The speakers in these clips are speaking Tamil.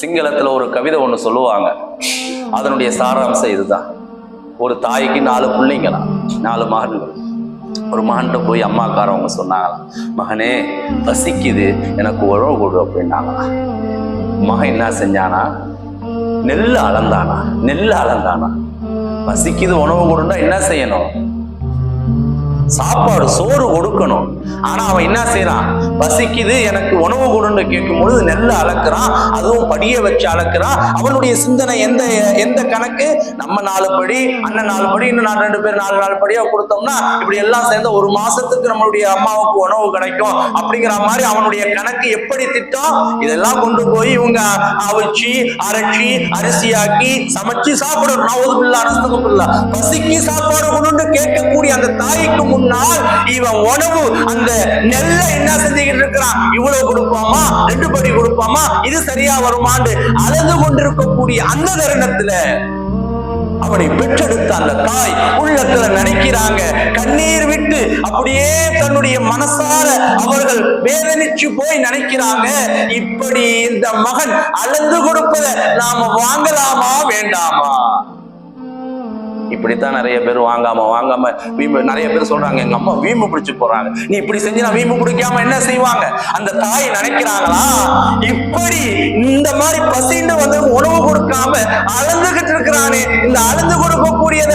சிங்களத்தில் ஒரு கவிதை ஒன்று சொல்லுவாங்க. அதனுடைய சாராம்சம் இதுதான். ஒரு தாய்க்கு நாலு பிள்ளைங்களாம் நாலு மகன்கள். ஒரு மகன்கிட்ட போய் அம்மாக்காரவங்க சொன்னாங்களாம் மகனே பசிக்குது எனக்கு உழவு கொடு அப்படின்னாங்களாம். மகன் என்ன செஞ்சானா நெல் அளந்தானா நெல் அளந்தானா. பசிக்குது உணவு கொடுன்னா என்ன செய்யணும்? சாப்பாடு சோறு கொடுக்கணும். ஆனா அவன் என்ன செய்யறான் பசிக்குது எனக்கு உணவு கொடுன்னு கேட்கும் பொழுது நெல்ல அளக்குறான் அதுவும் படிய வச்சு அளக்குறான். அவனுடைய சிந்தனை எந்த எந்த கணக்கு? நம்ம நாலு படி அண்ணன் நாலு படி இன்னும் நான் ரெண்டு பேர் நாலு நாலு படியா கொடுத்தோம்னா இப்படி எல்லாம் சேர்ந்து ஒரு மாசத்துக்கு நம்மளுடைய அம்மாவுக்கு உணவு கிடைக்கும். அப்படிங்கிற மாதிரி அவனுடைய கணக்கு எப்படி திட்டம்? இதெல்லாம் கொண்டு போய் இவங்க அவிச்சு அரைச்சி அரிசியாக்கி சமைச்சு சாப்பிடணும். நவதுபில்லா அரசுக்குள்ள பசிக்கு சாப்பாடு கொண்டு கேட்கக்கூடிய அந்த தாய்க்கு முன்னால் இவன் உணவு அந்த நெல்லை என்ன செஞ்சுக்கிட்டு இருக்கிறான்? இவ்வளவு கொடுப்பாமா? ரெண்டு படி கொடுப்பாமா? இது சரியா வருமான்னு அழுது கொண்டிருக்கக்கூடிய அந்த தருணத்துல அவனை பெற்றெடுத்த அந்த தாய் உள்ளத்துல நினைக்கிறாங்க. கண்ணீர் விட்டு அப்படியே தன்னுடைய மனசார அவர்கள் வேதனிச்சு போய் நினைக்கிறாங்க. இப்படி இந்த மகன் அளந்து கொடுப்பதை நாம வாங்கலாமா வேண்டாமா? இப்படித்தான் நிறைய பேர் வாங்காம வாங்காம வீம்பு நிறைய பேர் சொல்றாங்க எங்க அம்மா வீம்பு பிடிச்சு போறாங்க. நீ இப்படி செஞ்சு நான் வீம்பு பிடிக்காம என்ன செய்வாங்க? அந்த தாய் நினைக்கிறாங்களா? இப்படி இந்த மாதிரி பசின்னு வந்து உணவு கொடுக்காம அளந்துகிட்டு இருக்கிறானே இந்த அளந்து கொடுக்க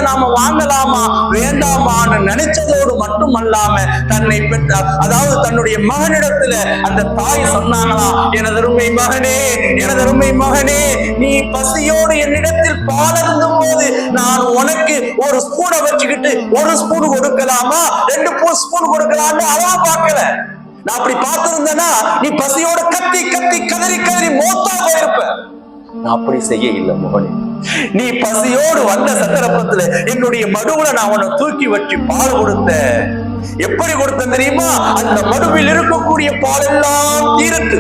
நாம வாங்கலாமா? வேண்டாமான்னு நினைச்சதோடு மட்டுமல்லாம தன்னை பெற்ற அதாவது தன்னுடைய மகனிடத்துல அந்த தாய் சொன்னாங்களா? எனது அருமை மகனே எனது அருமை மகனே நீ பசியோடு என்னிடத்தில் பாலருந்தும் போது நான் உனக்கு ஒரு ஸ்பூனை வச்சுக்கிட்டு ஒரு ஸ்பூன் கொடுக்கலாமா? ரெண்டு ஸ்பூன் கொடுக்கலாம்னு அதான் பார்க்கல. நான் அப்படி பார்த்திருந்தேன்னா நீ பசியோட கத்தி கத்தி கதறி கதறி மோத்தா போயிருப்ப. நான் அப்படி செய்ய இல்லை மோகனே. நீ பசியோடு வந்த சந்தர்ப்பத்துல என்னுடைய மடுவுல நான் உன்னை தூக்கி வச்சு பால் கொடுத்தேன். எப்படி கொடுத்தேன் தெரியுமா? அந்த மடுவில் இருக்கக்கூடிய பால் எல்லாம் தீர்த்து.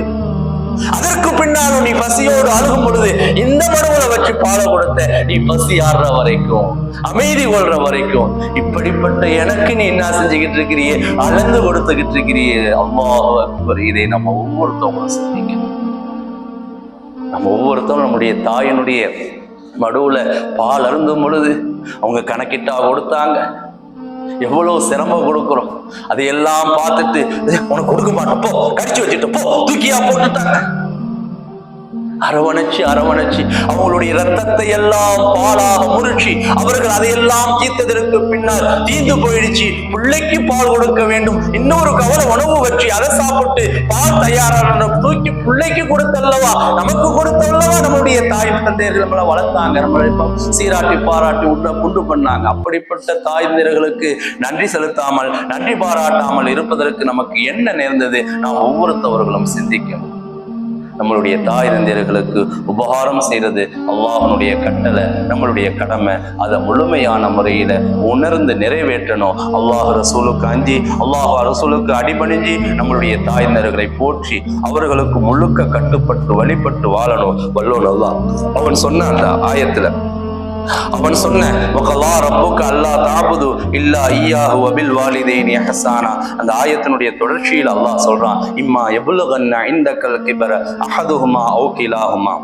அதற்கு பின்னாலும் நீ பசியோடு அழுகும் பொழுது இந்த மடுவுல வச்சு பால கொடுத்த நீ பசி ஆடுற வரைக்கும் அமைதி கொள்ற வரைக்கும் இப்படிப்பட்ட எனக்கு நீ என்ன செஞ்சுக்கிட்டு இருக்கிறியே? அளந்து கொடுத்துக்கிட்டு இருக்கிறியே. அம்மா இதை நம்ம ஒவ்வொருத்தவங்களும் சிந்திக்கணும். நம்ம ஒவ்வொருத்தரும் நம்முடைய தாயினுடைய மடுவுல பால் அருந்தும் பொழுது அவங்க கணக்கிட்டா கொடுத்தாங்க. எவ்வளவு சிரமம் கொடுக்கிறோம். அதையெல்லாம் பார்த்துட்டு உனக்கு கொடுக்க மாட்டோம் போ கடிச்சு வச்சுட்டு போ. தூக்கியா போட்டுட்டாங்க. அரவணைச்சு அரவணைச்சு. அவங்களுடைய ரத்தத்தை எல்லாம் பாலாக முறிச்சு அவர்கள் அதையெல்லாம் தீர்த்ததற்கு பின்னால் தீந்து போயிடுச்சு. பிள்ளைக்கு பால் கொடுக்க வேண்டும். இன்னொரு கவலை உணவு வச்சு அதை சாப்பிட்டு பால் தயாரான தூக்கி பிள்ளைக்கு கொடுத்தல்லவா? நமக்கு கொடுத்தல்லவா? நம்முடைய தாய் தந்தையர்கள் நம்மளை வளர்த்தாங்க. நம்மளை சீராட்டி பாராட்டி உள்ள குண்டு பண்ணாங்க. அப்படிப்பட்ட தாய் தந்தையர்களுக்கு நன்றி செலுத்தாமல் நன்றி பாராட்டாமல் இருப்பதற்கு நமக்கு என்ன நேர்ந்தது? நாம் ஒவ்வொருத்தவர்களும் சிந்திக்கணும். நம்மளுடைய தாய் தந்தையர்களுக்கு உபகாரம் செய்யறது அல்லாஹனுடைய கட்டளை நம்மளுடைய கடமை. அதை முழுமையான முறையில உணர்ந்து நிறைவேற்றணும். அல்லாஹ் ரசூலுக்கு அஞ்சி அல்லாஹ் ரசூலுக்கு அடிபணிஞ்சு நம்மளுடைய தாய் தந்தையர்களை போற்றி அவர்களுக்கு முழுக்க கட்டுப்பட்டு வழிபட்டு வாழணும். வல்லோன் அல்லாஹ். அவன் சொன்ன அந்த ஆயத்துல அவன் சொன்ன ஒகலா ரப்புக்கு அல்லா தாபுது இல்லா ஐயாஹு அபில் வாலிதேன் ஹசானா அந்த ஆயத்தினுடைய தொடர்ச்சியில் அல்லாஹ் சொல்றான் இம்மா எவ்வளவு இந்த கல் கிபர அஹதுஹுமா ஓகிலாஹுமா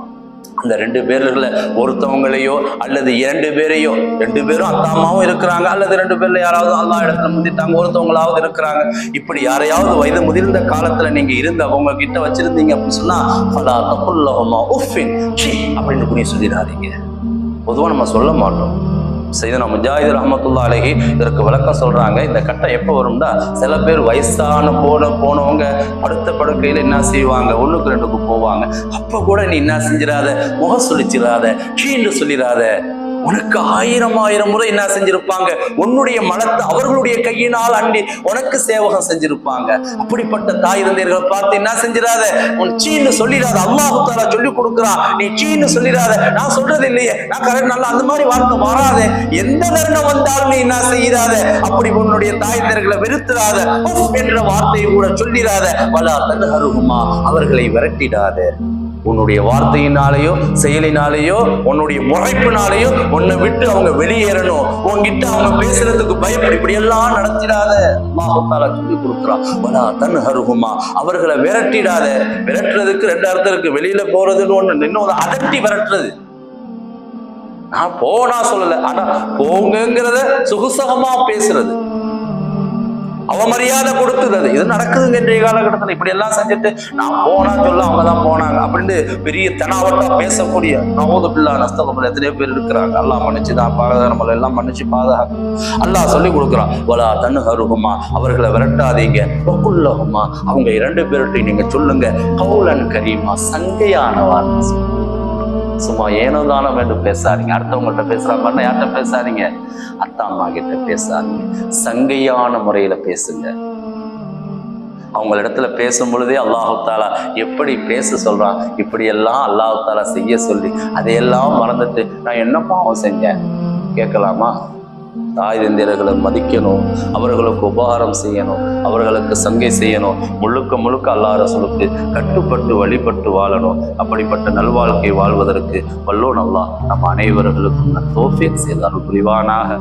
அந்த ரெண்டு பேர்ல ஒருத்தவங்களையோ அல்லது இரண்டு பேரையோ ரெண்டு பேரும் அத்தாமாவும் இருக்கிறாங்க அல்லது ரெண்டு பேர்ல யாராவது அல்லா இடத்துல முந்திட்டாங்க ஒருத்தவங்களாவது இருக்கிறாங்க. இப்படி யாரையாவது வயது முதிர்ந்த காலத்துல நீங்க இருந்து அவங்க கிட்ட வச்சிருந்தீங்க அப்படின்னு சொன்னா ஃபலா தப்புல்லஹுமா உஃபின் அப்படின்னு புரிய சொல்லிடாதீங்க. பொதுவாக நம்ம சொல்ல மாட்டோம். செய்தனா முஜாஹித் ரஹமத்துல்லா அலஹி இதற்கு விளக்கம் சொல்றாங்க. இந்த கட்டம் எப்போ வரும்னா சில பேர் வயசான போன போனவங்க படுத்த படுக்கையில என்ன செய்வாங்க? ஒண்ணுக்கு ரெண்டுக்கு போவாங்க. அப்ப கூட நீ என்ன செஞ்சிடாத? முகம் சொல்லிச்சிடாத சீன்னு சொல்லிடாத உனக்கு ஆயிரம் ஆயிரம் முறை என்ன செஞ்சிருப்பாங்க? உன்னுடைய மனத்தை அவர்களுடைய கையினால் அண்டி உனக்கு சேவகம் செஞ்சிருப்பாங்க. அப்படிப்பட்ட தாய் தந்தையர்களை பார்த்து என்ன செஞ்சிடாத உன் சீன்னு சொல்லிடாத அல்லாஹு தாலா சொல்லி கொடுக்குறான் நீ சீன்னு சொல்லிடாத நான் சொல்றது இல்லையே. நான் கரெக்ட் நல்லா அந்த மாதிரி வார்த்தை வராத. எந்த தருணம் வந்தாலும் நீ என்ன செய்யாத? அப்படி உன்னுடைய தாய் தந்தையர்களை வெறுத்துறாத. என்ற வார்த்தையை கூட சொல்லிடாத வலா தன்ஹருகுமா அவர்களை விரட்டிடாத. உன்னுடைய வார்த்தையினாலேயோ செயலினாலேயோ உன்னுடைய முறைப்பினாலேயோ உன்னை விட்டு அவங்க வெளியேறணும். உன்கிட்ட அவங்க பேசுறதுக்கு பயப்படி. இப்படி எல்லாம் நடத்திடாத மாகத்தால சொல்லி கொடுக்குறான். வலா தன் ஹருகுமா அவர்களை விரட்டிடாத. விரட்டுறதுக்கு ரெண்டு அர்த்தம் இருக்கு. வெளியில போறதுன்னு ஒண்ணு இன்னொரு அதட்டி விரட்டுறது. நான் போனா சொல்லல. ஆனா போங்கங்கிறத சுகுசகமா பேசுறது. அவமரியாதை கொடுத்தது இது நடக்குதுங்க இன்றைய காலகட்டத்தில். இப்படி எல்லாம் செஞ்சுட்டு நான் போனா சொல்ல அவங்க தான் போனாங்க. அப்படின்னு பெரிய தெனாவட்டா பேசக்கூடிய நவோது பிள்ளா நஸ்தகத்தில் எத்தனையோ பேர் இருக்கிறாங்க. அல்லாஹ் மன்னிச்சு தான் பாதகரமல் எல்லாம் மன்னிச்சு பாதுகாக்க அல்லாஹ் சொல்லி கொடுக்குறான் வலா தன்னு ஹருகுமா அவர்களை விரட்டாதீங்க. ஒக்குள்ளகுமா அவங்க இரண்டு பேர்கிட்டையும் நீங்க சொல்லுங்க. கவுலன் கரீமா சங்கையான வார்த்தை சும்மா ஏனோ தானோ என்று பேசாதீங்க. அடுத்தவங்கள்ட்ட பேசுகிற மாதிரி யார்கிட்ட பேசாதீங்க? அத்தாம்மா கிட்ட பேசாதீங்க. சங்கையான முறையில் பேசுங்க. அவங்களிடத்துல பேசும் பொழுதே அல்லாஹாலா எப்படி பேச சொல்றான்? இப்படி எல்லாம் அல்லாஹு செய்ய சொல்லி அதையெல்லாம் மறந்துட்டு நான் என்ன பாவம் செஞ்சேன்? கேட்கலாமா? தாய் தந்திரர்களை மதிக்கணும் அவர்களுக்கு உபகாரம் செய்யணும் அவர்களுக்கு சங்கை செய்யணும் முழுக்க முழுக்க அல்லாஹ் ரசூலுக்கு கட்டுப்பட்டு வழிபட்டு வாழணும். அப்படிப்பட்ட நல்வாழ்க்கை வாழ்வதற்கு வல்லோ நல்லா நம் அனைவர்களுக்கும் தோஃபிக் செய்தார் புரிவானாக.